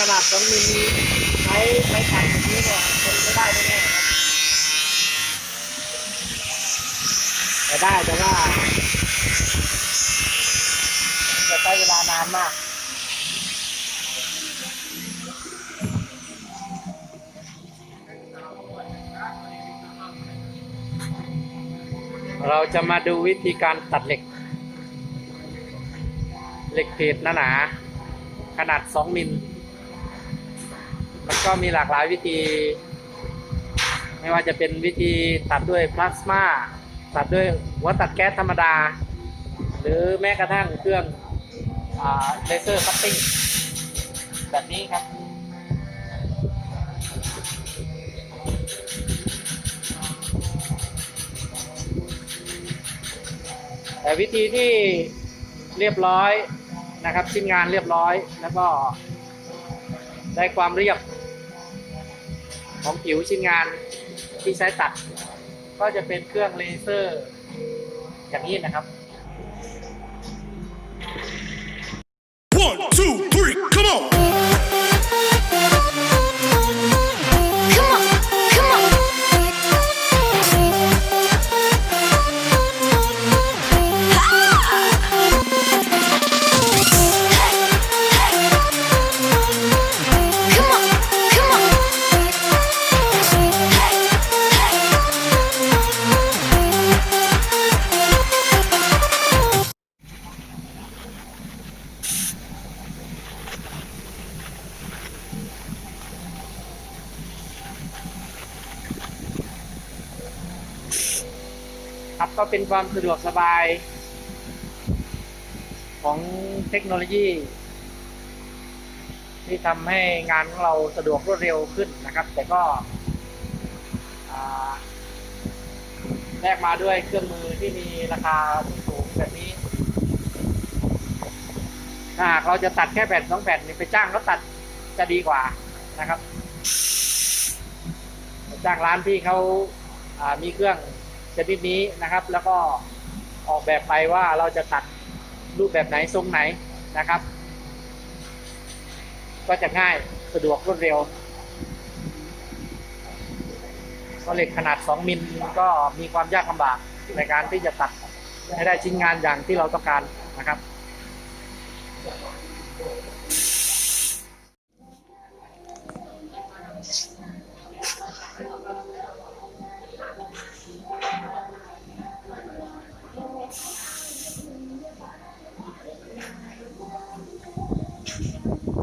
ขนาดสองมิลใช้ใช้ตัดแบบนี้เนี่ยคงไม่ได้แน่ๆแต่ได้แต่ว่าจะใช้เวลานานมากเราจะมาดูวิธีการตัดเหล็ก เหล็กเพจหนาๆขนาด 2 มิล มันก็มีหลากหลายวิธี ไม่ว่าจะเป็นวิธีตัดด้วยพลาสมาตัดด้วยหัวตัดแก๊สธรรมดา หรือแม้กระทั่งเครื่องเลเซอร์คัตติ้งแบบนี้ครับแต่วิธีที่เรียบร้อยนะครับชิ้นงานเรียบร้อยแล้วก็ได้ความเรียบ ของผิวชิ้นงานที่ใช้ตัด ก็จะเป็นเครื่องเลเซอร์อย่างนี้นะครับ ครับก็เป็นความสะดวกสบายของเทคโนโลยี ที่ทำให้งานของเราสะดวกรวดเร็วขึ้นนะครับ แต่ก็แลกมาด้วยเครื่องมือที่มีราคาสูงแบบนี้ถ้าหากเราจะตัดแค่แผ่นสองแผ่นนี่ไปจ้างเขาตัดจะดีกว่านะครับ จ้างร้านที่เขาามีเครื่อง ชนิดนี้นะครับ แล้วก็ออกแบบไปว่าเราจะตัดรูปแบบไหนทรงไหนนะครับ ก็จะง่ายสะดวกรวดเร็วเพราะเหล็กขนาด 2 มิลก็มีความยากลำบากในการที่จะตัดให้ได้ชิ้นงานอย่างที่เราต้องการนะครับ country.